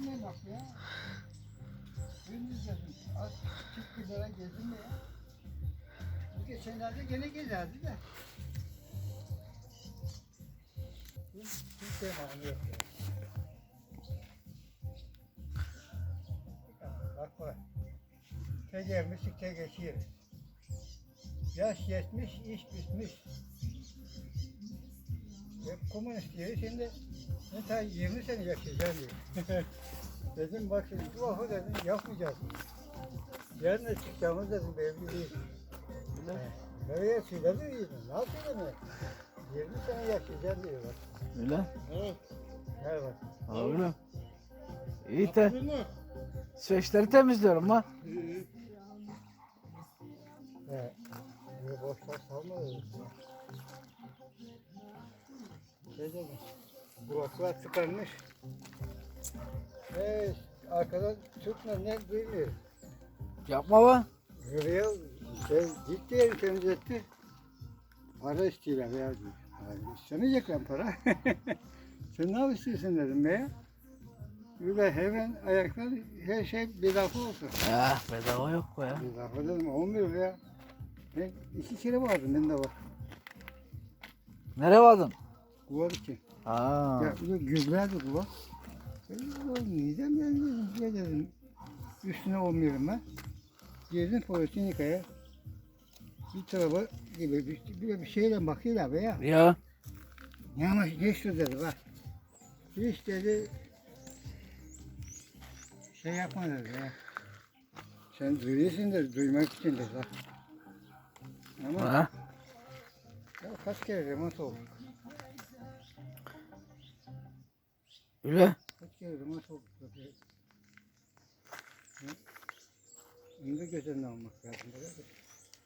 Ne bak ya? Gündüz dedim. Az bir lira gezdim ya? Bu geçenlerde gene gezerdi de. Hiç bağlı yok ya. Bak bak. Tegeşir. Yaş yetmiş, iş bitmiş. Hep komünist diyor. Şimdi ne ta 20 sene yaşayacağım diyor. dedim bak şimdi bu lafı dedim yapmayacağız. Yarın da çıkacağımız dedim belli değil. He, Nereye söyledi iyiydin? Ne yapıyorsun? 20 sene yaşayacağım diyor bak. Öyle. Evet. Gel bak. Öyle. İyi de süreçleri temizliyorum ha. He. Böyle boşlar salma öyle. Şey dedim. Kulaklar tıkanmış. Hey, arkadan Türkmen ne duymuyor. Yapma be. Buraya şey, gitti yeri temizletti. Para istiyorlar ya diyor. Yani istemeyecekler para. Sen ne istiyorsun dedim be. Böyle hemen ayaklar her şey lafı olsun. Ya bedava yok be ya. Lafı dedim olmuyor ya. Ben iki kere vardım ben de bak. Nereye vardın? Kulak için. Aa. Ya güzlerdi kulak. Ben dedim, neden ben dedim, ne dedim. Üstüne olmuyorum ben. Girdim poliklinikaya. Bir tarafa gibi bir, bir, bir şeyle bakıyorlar be ya. Ya. Ne ama geç dur dedi bak. Hiç dedi şey yapma dedi ya. Sen duyuyorsun da duymak için dedi bak. Ama Ha. ya kaç kere remote olduk. Öyle. Kaç kere ya. Hı? Onu da göz almak lazım.